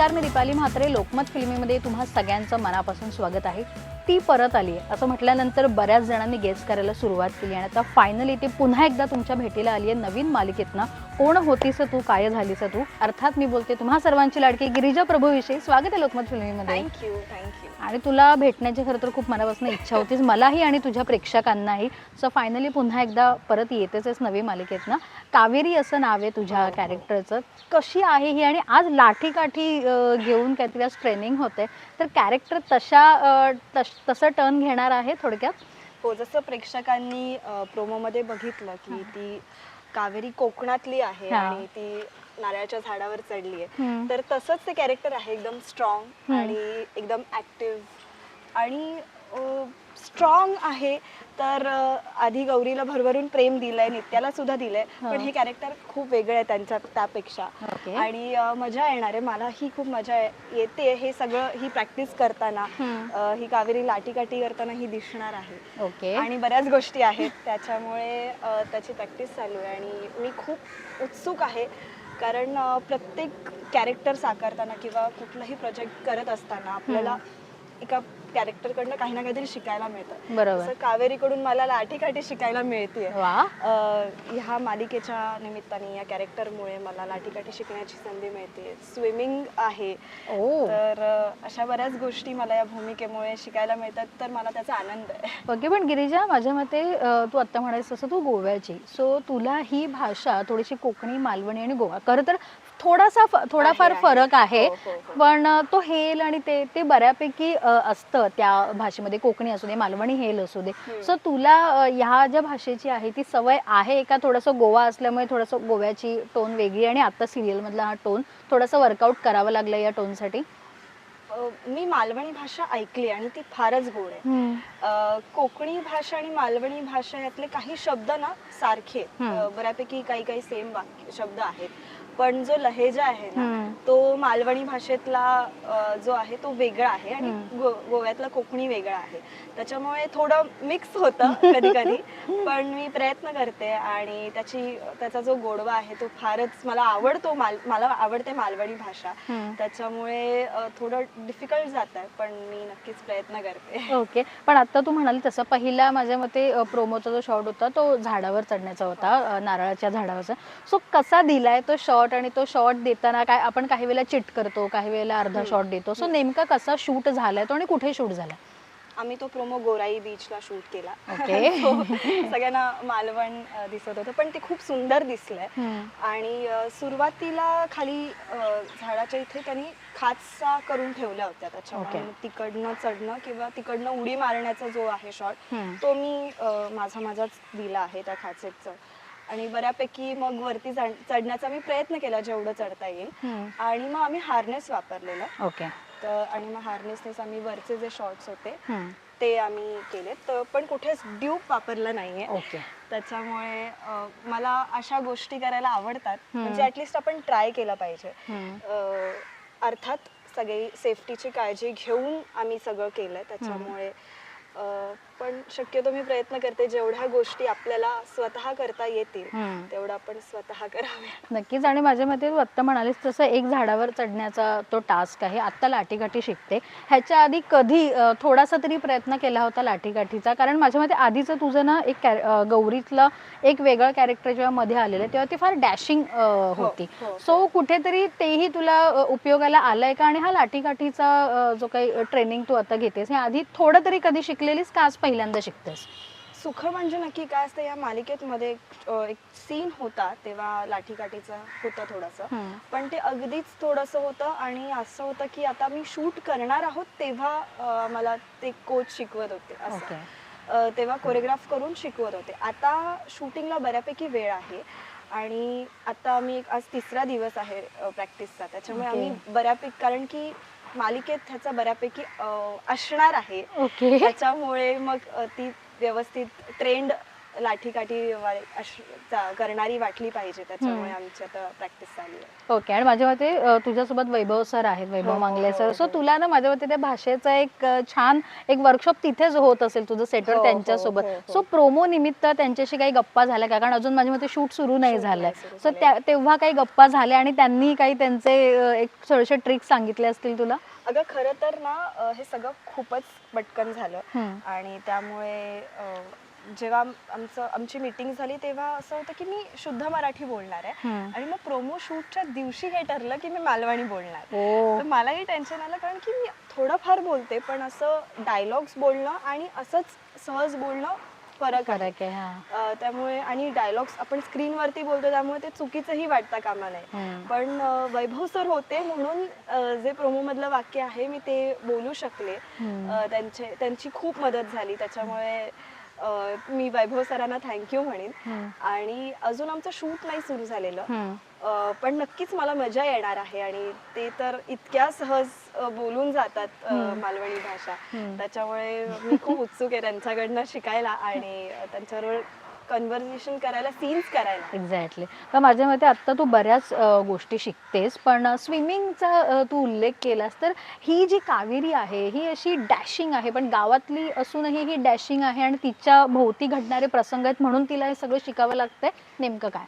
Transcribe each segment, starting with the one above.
नमस्कार मी दीपाली म्हात्रे. लोकमत फिल्मीमध्ये तुम्हा सगळ्यांचं मनापासून स्वागत आहे. ती परत आली आहे. असं म्हटल्यानंतर बऱ्याच जणांनी गेस करायला सुरुवात केली आणि आता फायनली ती पुन्हा एकदा तुमच्या भेटीला आली आहे नवीन मालिकेतनं. कोण होतीस तू? काय झालीस तू? अर्थात मी बोलते तुम्हा सर्वांची लाडकी गिरिजा प्रभूविषयी. स्वागत आहे लोकमत फिल्मीमध्ये. थँक्यू थँक्यू आणि तुला भेटण्याची खरं तर खूप मनापासून इच्छा होतीच मलाही आणि तुझ्या प्रेक्षकांनाही. सो फायनली पुन्हा एकदा परत येतेच आहेस नवी मालिकेत ना कावेरी असं नाव आहे तुझ्या कॅरेक्टरचं कशी आहे ही? आणि आज लाठीकाठी घेऊन काहीतरी आज ट्रेनिंग होते तर कॅरेक्टर तशा तश- तसं टर्न घेणार आहे थोडक्यात? हो जसं प्रेक्षकांनी प्रोमो मध्ये बघितलं की ती कावेरी कोकणातली आहे. आणि ती नारळाच्या झाडावर चढली आहे हम्म. तर तसंच ते कॅरेक्टर आहे एकदम स्ट्रॉंग. आणि एकदम ऍक्टिव्ह आणि स्ट्रॉंग आहे तर आधी गौरीला भरभरून प्रेम दिलंय नित्याला सुद्धा दिलंय. पण हे कॅरेक्टर खूप वेगळं आहे त्यांच्या त्यापेक्षा. आणि मजा येणार आहे मला ही खूप मजा येते हे सगळं ही प्रॅक्टिस करताना ही कावेरी लाटीकाठी करताना ही दिसणार आहे ओके आणि बऱ्याच गोष्टी आहेत त्याच्यामुळे त्याची प्रॅक्टिस चालू आहे आणि मी खूप उत्सुक आहे कारण प्रत्येक कॅरेक्टर साकारताना किंवा कुठलाही प्रोजेक्ट करत असताना आपल्याला एका कॅरेक्टरकडनं काही ना काहीतरी शिकायला मिळतं. बरोबर. तसं कावेरीकडून मला लाठीकाठी शिकायला मिळते. वा. ह्या मालिकेच्या निमित्ताने या कॅरेक्टरमुळे मला लाठीकाठी शिकण्याची संधी मिळते. स्विमिंग आहे. ओ. तर अ, अशा बऱ्याच गोष्टी मला या भूमिकेमुळे शिकायला मिळतात तर मला त्याचा आनंद आहे. ओके पण गिरिजा माझ्या मते अ, तू आत्ता म्हणायस तसं तू गोव्याची. सो तुला ही भाषा थोडीशी कोकणी मालवणी आणि गोवा खरं तर थोडासा थोडाफार. फरक आहे. हो, हो, हो. पण तो हेल आणि ते ते बऱ्यापैकी असतं त्या भाषेमध्ये. कोकणी असू दे मालवणी हेल असू दे. सो तुला ह्या ज्या भाषेची आहे ती सवय आहे का? थोडंसं गोवा असल्यामुळे थोडंसं गोव्याची टोन वेगळी आणि आता सिरियल मधला हा टोन थोडासा वर्कआउट करावं लागलं या टोनसाठी? मी मालवणी भाषा ऐकली आणि ती फारच गोड आहे. कोकणी भाषा आणि मालवणी भाषा यातले काही शब्द ना सारखे बऱ्यापैकी काही काही सेम वाक्य शब्द आहेत. पण जो लहेजा आहे ना. तो मालवणी भाषेतला जो आहे तो वेगळा आहे आणि. गो- गोव्यातला कोकणी वेगळा आहे त्याच्यामुळे थोडं मिक्स होतं कधी कधी पण मी प्रयत्न करते आणि त्याची त्याचा जो गोडवा आहे तो फारच मला आवडतो माल मला आवडते मालवणी भाषा हम्म. त्याच्यामुळे अ, थोडं डिफिकल्ट जात आहे पण मी नक्कीच प्रयत्न करते ओके पण आता तू म्हणाली तसं पहिला माझ्या मते अ, प्रोमोचा जो शॉट होता तो झाडावर चढण्याचा होता अ, नारळाच्या झाडावरचा सो कसा दिलाय तो शॉट आणि तो शॉट देताना काय आपण काही वेळेला चिट करतो काही वेळेला अर्धा. शॉट देतो. सो नेमका कसा शूट झालाय तो आणि कुठे शूट झाला आम्ही तो प्रोमो गोराई बीचला शूट केला. सगळ्यांना मालवण दिसत होतं. पण ते खूप सुंदर दिसलंय. आणि सुरुवातीला खाली झाडाच्या इथे त्यांनी खाचा करून ठेवल्या होत्या त्याच्यामुळे. तिकडनं चढणं किंवा तिकडनं उडी मारण्याचा जो आहे शॉट. तो मी माझा माझाच दिला आहे त्या खाचेचं. आणि बऱ्यापैकी मग वरती चढ- चढण्याचा मी प्रयत्न केला जेवढं चढता येईल. आणि मग आम्ही हार्नेस वापरलेलं. ओके. तर आणि मग हार्नेसनेच आम्ही वरचे जे शॉर्ट्स होते. ते आम्ही केले तर पण कुठेच ड्यूप वापरलं नाहीये. ओके. त्याच्यामुळे अ, मला अशा गोष्टी करायला आवडतात. म्हणजे ऍटलिस्ट आपण ट्राय केलं पाहिजे. अ, अर्थात सगळी सेफ्टीची काळजी घेऊन आम्ही सगळं केलंय त्याच्यामुळे अ, पण शक्यतो मी प्रयत्न करते जेवढ्या गोष्टी आपल्याला स्वतः करता येतील. तेवढं आपण स्वतः कराव्या. नक्कीच. आणि माझ्या मते तू आत्ता म्हणालीस तसं एक झाडावर चढण्याचा तो टास्क आहे. आत्ता लाठीकाठी शिकते. ह्याच्या आधी कधी थोडासा तरी प्रयत्न केला होता लाठीकाठीचा कारण माझ्या मते आधीचं तुझं ना एक गौरीतलं एक वेगळं कॅरेक्टर जेव्हा मध्ये आलेलं तेव्हा ती फार डॅशिंग होती. हो, सो कुठेतरी तेही तुला उपयोगाला आलंय का? आणि हा लाठीकाठीचा जो काही ट्रेनिंग तू आता घेतेस हे आधी थोडं तरी कधी शिकलेलीस का आज पहिल्यांदा शिकतेस. सुख म्हणजे नक्की काय असतं या मालिकेत मध्ये एक- सीन होता तेव्हा लाठीकाठीचा होता थोडासा. पण ते अगदीच थोडंसं होतं आणि असं होतं की आता मी शूट करणार आहोत तेव्हा मला ते कोच शिकवत होते असं. तेव्हा कोरिओग्राफ करून शिकवत होते. आता शूटिंगला बऱ्यापैकी वेळ आहे आणि आता आम्ही आज तिसरा दिवस आहे प्रॅक्टिसचा त्याच्यामुळे. आम्ही बऱ्यापैकी कारण की मालिकेत ह्याचा बऱ्यापैकी असणार आहे. ओके. त्याच्यामुळे मग ती व्यवस्थित ट्रेंड लाठीकाठी वा- अश- चा- करणारी वाटली पाहिजे. त्याच्यामुळे आमची आता प्रॅक्टिस चालू आहे. ओके. आणि माझ्या मते अ, तुझ्यासोबत वैभव सर आहेत वैभव हो, मांगले सर. हो, सो हो. तुला ना माझ्या मते त्या भाषेचा एक अ, छान एक वर्कशॉप तिथेच होत असेल तुझं सेटवर हो, हो, त्यांच्यासोबत. हो, हो. सो प्रोमो निमित्त त्यांच्याशी काही गप्पा झाल्या का? कारण अजून माझ्या मते शूट सुरू नाही Shoot झालंय सुरू सो झालंय. त्या तेव्हा काही गप्पा झाल्या आणि त्यांनी काही त्यांचे अ, एक थोडेसे ट्रिक्स सांगितले असतील तुला? अगं खरं तर ना अ, हे सगळं खूपच पटकन झालं. आणि त्यामुळे अ, जेव्हा आम- आमचं आमची मीटिंग झाली तेव्हा असं होतं की मी शुद्ध मराठी बोलणार आहे. हम्म. आणि मग प्रोमो शूटच्या दिवशी हे ठरलं की मी मालवणी बोलणार. तर मलाही टेन्शन आलं कारण की मी थोडंफार बोलते पण असं डायलॉग्स बोलणं आणि असंच सहज बोलणं फरक आहे. फरक आहे हा. अ, त्यामुळे आणि डायलॉग्स आपण स्क्रीनवरती बोलतो त्यामुळे ते चुकीचंही वाटता कामा नये हम्म. पण अ, वैभव सर होते म्हणून अ, जे प्रोमो मधलं वाक्य आहे मी ते बोलू शकले. हम्म. अ, त्यांचे त्यांची खूप मदत झाली. त्याच्यामुळे अ, मी वैभव सरांना थँक्यू म्हणेन. आणि अजून आमचं शूट नाही सुरू झालेलं. अ, पण नक्कीच मला मजा येणार आहे आणि ते तर इतक्या सहज अ, बोलून जातात अ. मालवणी भाषा. त्याच्यामुळे मी खूप उत्सुक आहे त्यांच्याकडनं शिकायला आणि अ, त्यांच्याबरोबर कन्व्हर्सेशन करायला सीन्स करायला. एक्झॅक्टली तर माझ्या मते आत्ता तू बऱ्याच अ, गोष्टी शिकतेस पण स्विमिंगचा तू उल्लेख केलास तर ही जी कावेरी आहे ही अशी डॅशिंग आहे पण गावातली असूनही ही डॅशिंग आहे आणि तिच्या भोवती घडणारे प्रसंग आहेत म्हणून तिला हे सगळं शिकावं लागतंय. नेमकं काय?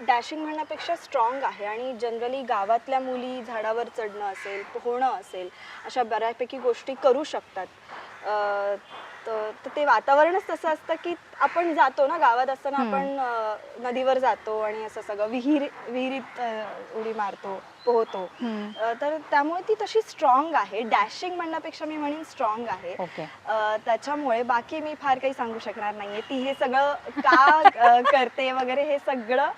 डॅशिंग म्हणण्यापेक्षा स्ट्रॉंग आहे आणि जनरली गावातल्या मुली झाडावर चढणं असेल पोहणं असेल अशा बऱ्यापैकी गोष्टी करू शकतात. अं, तर तर ते वातावरणच तसं असतं की आपण जातो ना गावात असताना. आपण अं, नदीवर जातो आणि असं सगळं विहीर विहिरीत अं, उडी मारतो पोहतो. अं, तर त्यामुळे ती तशी स्ट्रॉंग आहे. डॅशिंग म्हणण्यापेक्षा मी म्हणेन स्ट्रॉंग आहे. ओके अ, त्याच्यामुळे बाकी मी फार काही सांगू शकणार नाहीये. ती हे सगळं का अ, करते वगैरे हे सगळं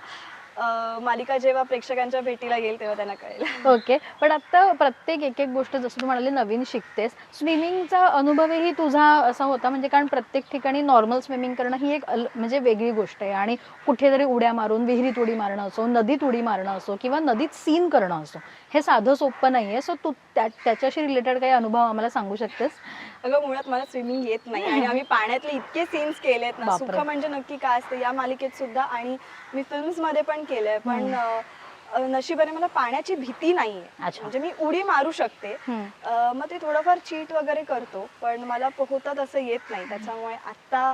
मालिका जेव्हा प्रेक्षकांच्या भेटीला येईल तेव्हा त्यांना कळेल. ओके. पण आता प्रत्येक एक एक गोष्ट जसं तू म्हणाले नवीन शिकतेस. स्विमिंगचा अनुभवही तुझा असा होता म्हणजे कारण प्रत्येक ठिकाणी नॉर्मल स्विमिंग करणं ही एक अल- म्हणजे वेगळी गोष्ट आहे. आणि कुठेतरी उड्या मारून विहिरीत उडी मारणं असो नदीत उडी मारणं असो किंवा नदीत सीन करणं असो हे साधं सोपं नाही आहे सो तू त्या त्याच्याशी रिलेटेड काही अनुभव आम्हाला सांगू शकतेस? अगं मुळात मला स्विमिंग येत नाही आणि आम्ही पाण्यातले इतके सीन्स केलेत ना बापरे. सुख म्हणजे नक्की काय असतं या मालिकेत सुद्धा आणि मी फिल्म्समध्ये पण केलंय. पण अ, नशिबाने मला पाण्याची भीती नाहीये. अच्छा. म्हणजे मी उडी मारू शकते. हम्म. अ, मग ते थोडंफार चीट वगैरे करतो पण मला पोहता तसं येत नाही. त्याच्यामुळे आता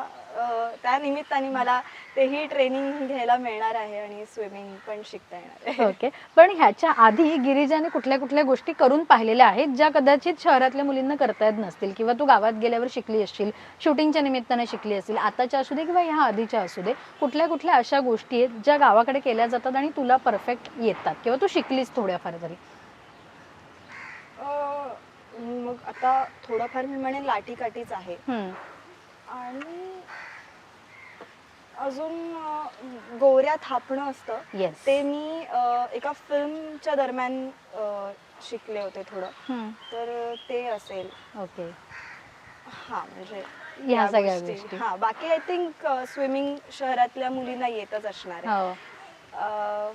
त्या निमित्ताने मला तेही ट्रेनिंग घ्यायला मिळणार आहे आणि स्विमिंग पण शिकता येणार आहे. ओके पण ह्याच्या आधी गिरिजाने कुठल्या कुठल्या गोष्टी करून पाहिलेल्या आहेत ज्या कदाचित शहरातल्या मुलींना करता येत नसतील किंवा तू गावात गेल्यावर शिकली असशील शूटिंगच्या निमित्ताने शिकली असेल आताच्या असू दे किंवा ह्या आधीच्या असू दे कुठल्या कुठल्या अशा गोष्टी आहेत ज्या गावाकडे केल्या जातात आणि तुला परफेक्ट येतात? किंवा तू शिकलीस थोड्याफार तरी. मग आता थोडंफार मी म्हणेन लाठीकाठीच आहे. आणि अजून अ, गोऱ्या थापणं असतं. Yes. ते मी अ, एका फिल्मच्या दरम्यान अ, शिकले होते थोडं. तर ते असेल. ओके. हा म्हणजे ह्या या सगळ्या गोष्टी. हा बाकी आय थिंक स्विमिंग शहरातल्या मुलींना येतच असणार आहे. हो. अ,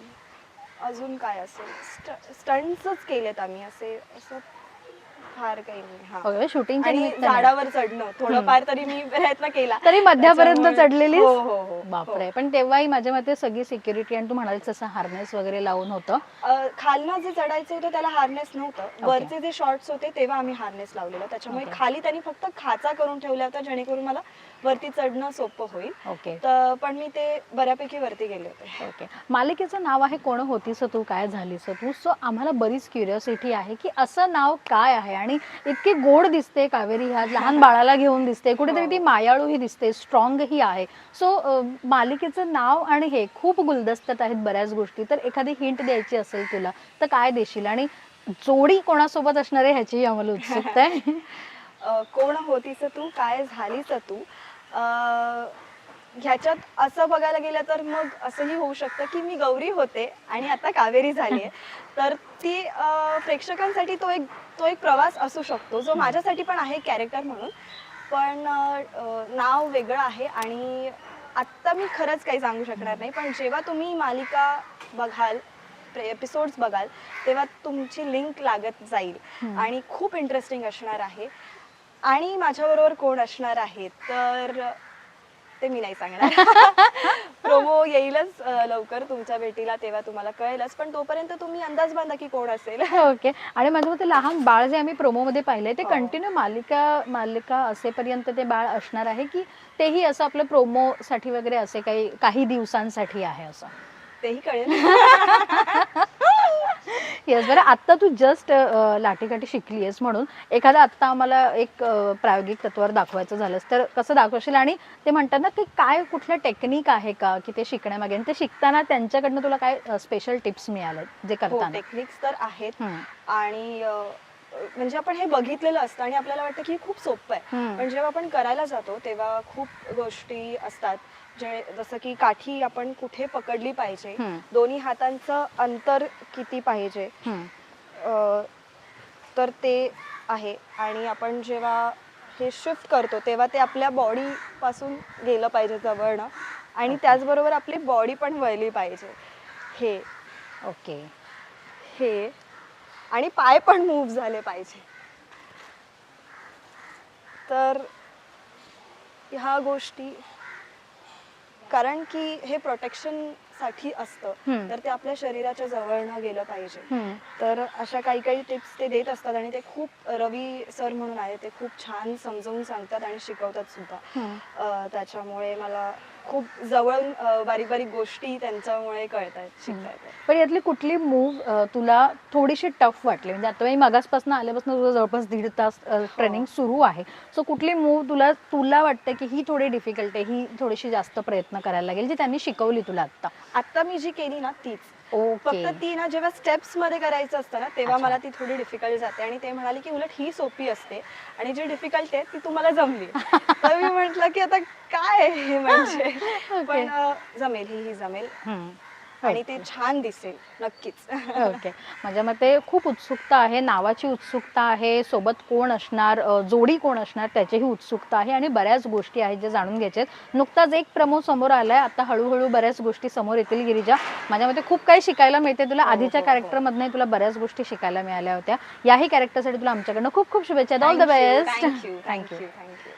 अजून काय असेल? स्टंट्सच केलेत आम्ही असे असं फार काही नाही हा. आणि निमित्ताने झाडावर चढणं थोडंफार तरी मी प्रयत्न केला. तरी मध्यापर्यंत चढलेली हो हो हो. बापरे. पण तेव्हाही माझ्या मते सगळी सिक्युरिटी आणि तू म्हणालीस तसं हार्नेस वगैरे लावून होतं. खालनं जे चढायचं होतं त्याला हार्नेस नव्हतं. वरचे जे शॉर्ट्स होते तेव्हा आम्ही हार्नेस लावलेलं. त्याच्यामुळे. खाली त्यांनी फक्त खाचा करून ठेवल्या होत्या जेणेकरून मला वरती चढणं सोपं होईल. ओके. तर पण मी ते बऱ्यापैकी वरती गेले होते. ओके. मालिकेचं नाव आहे कोण होतीस तू? काय झालीस तू? सो आम्हाला बरीच क्युरिओसिटी आहे की असं नाव काय आहे? आणि इतकी गोड दिसते कावेरी ह्या लहान बाळाला घेऊन दिसते. कुठेतरी ती मायाळूही दिसते स्ट्रॉंगही आहे. सो मालिकेचं नाव आणि हे खूप गुलदस्त्यात आहेत बऱ्याच गोष्टी. तर एखादी हिंट द्यायची असेल तुला तर काय देशील? आणि जोडी कोणासोबत असणार आहे ह्याचीही आम्हाला उत्सुकता आहे. कोण होतीस तू? काय झालीस तू? ह्याच्यात असं बघायला गेलं तर मग असंही होऊ शकतं की मी गौरी होते आणि आता कावेरी झाली आहे. तर ती प्रेक्षकांसाठी तो एक तो एक प्रवास असू शकतो जो माझ्यासाठी पण आहे कॅरेक्टर म्हणून. पण नाव वेगळं आहे आणि आत्ता मी खरंच काही सांगू शकणार नाही. पण जेव्हा तुम्ही मालिका बघाल एपिसोड्स बघाल तेव्हा तुमची लिंक लागत जाईल. आणि खूप इंटरेस्टिंग असणार आहे. आणि माझ्याबरोबर कोण असणार आहे तर ते मी नाही सांगणार. प्रोमो येईलच लवकर तुमच्या भेटीला तेव्हा तुम्हाला कळेलच पण तोपर्यंत तुम्ही अंदाज बांधा की कोण असेल. ओके. आणि माझ्या मते लहान बाळ जे आम्ही प्रोमोमध्ये पाहिलंय ते हो. कंटिन्यू मालिका मालिका असेपर्यंत ते बाळ असणार आहे की तेही असं आपलं प्रोमोसाठी वगैरे असे काही काही दिवसांसाठी आहे असं? तेही कळेल. येस बरं आत्ता तू जस्ट लाटीकाठी शिकली आहेस म्हणून. एखादा आत्ता आम्हाला एक अ, प्रायोगिक तत्वावर दाखवायचं झालंस तर कसं दाखवशील? आणि ते म्हणतात ना की काय कुठलं टेक्निक आहे का की ते शिकण्यामागे? आणि ते शिकताना त्यांच्याकडनं तुला काय स्पेशल टिप्स मिळाले जे हो करताना? टेक्निक्स तर आहेत. हम्म, आणि अं, म्हणजे आपण हे बघितलेलं असतं आणि आपल्याला वाटतं की खूप सोपं आहे. पण जेव्हा आपण करायला जातो तेव्हा खूप गोष्टी असतात जे जसं की काठी आपण कुठे पकडली पाहिजे. दोन्ही हातांचं अंतर किती पाहिजे तर ते आहे. आणि आपण जेव्हा हे शिफ्ट करतो तेव्हा ते आपल्या बॉडी पासून गेलं पाहिजे जवळनं. आणि त्याचबरोबर आपली बॉडी पण वळली पाहिजे. हे. ओके. हे. आणि पाय पण मूव्ह झाले पाहिजे तर ह्या गोष्टी कारण की हे प्रोटेक्शनसाठी असतं. तर ते आपल्या शरीराच्या जवळनं गेलं पाहिजे. तर अशा काही काही टिप्स ते देत असतात आणि ते खूप रवी सर म्हणून आहे ते खूप छान समजावून सांगतात आणि शिकवतात सुद्धा त्याच्यामुळे मला खूप जवळून अं, बारीक बारीक गोष्टी त्यांच्यामुळे कळत आहेत शिकता येतात पण यातली कुठली मूव तुला थोडीशी टफ वाटली? म्हणजे आता मी मगासपासून आल्यापासून तुझं जवळपास दीड तास ट्रेनिंग सुरू आहे. सो कुठली मूव तुला तुला वाटतं की ही थोडी डिफिकल्ट आहे ही थोडीशी जास्त प्रयत्न करायला लागेल जी त्यांनी शिकवली तुला आता आता मी जी केली ना तीच. ओके. फक्त ती ना जेव्हा स्टेप्समध्ये करायचं असतं ना तेव्हा अच्छा. मला ती थोडी डिफिकल्ट जाते. आणि ते म्हणाले की उलट ही सोपी असते. आणि जी डिफिकल्ट आहे ती तुम्हाला जमली. तर मी म्हंटल की आता काय हे म्हणजे? पण अं, जमेल ही ही जमेल. आणि ते छान दिसेल नक्कीच. ओके. माझ्या मते खूप उत्सुकता आहे नावाची उत्सुकता आहे सोबत कोण असणार जोडी कोण असणार त्याचीही उत्सुकता आहे आणि बऱ्याच गोष्टी आहेत जे जाणून घ्यायचे आहेत नुकताच एक प्रमो समोर आलाय आता हळूहळू बऱ्याच गोष्टी समोर येतील गिरिजा. माझ्या मते खूप काही शिकायला मिळते तुला हो, आधीच्या हो, कॅरेक्टर मधनं तुला बऱ्याच गोष्टी शिकायला मिळाल्या होत्या. याही कॅरेक्टरसाठी तुला आमच्याकडनं खूप खूप शुभेच्छा. All the best thank you thank you thank you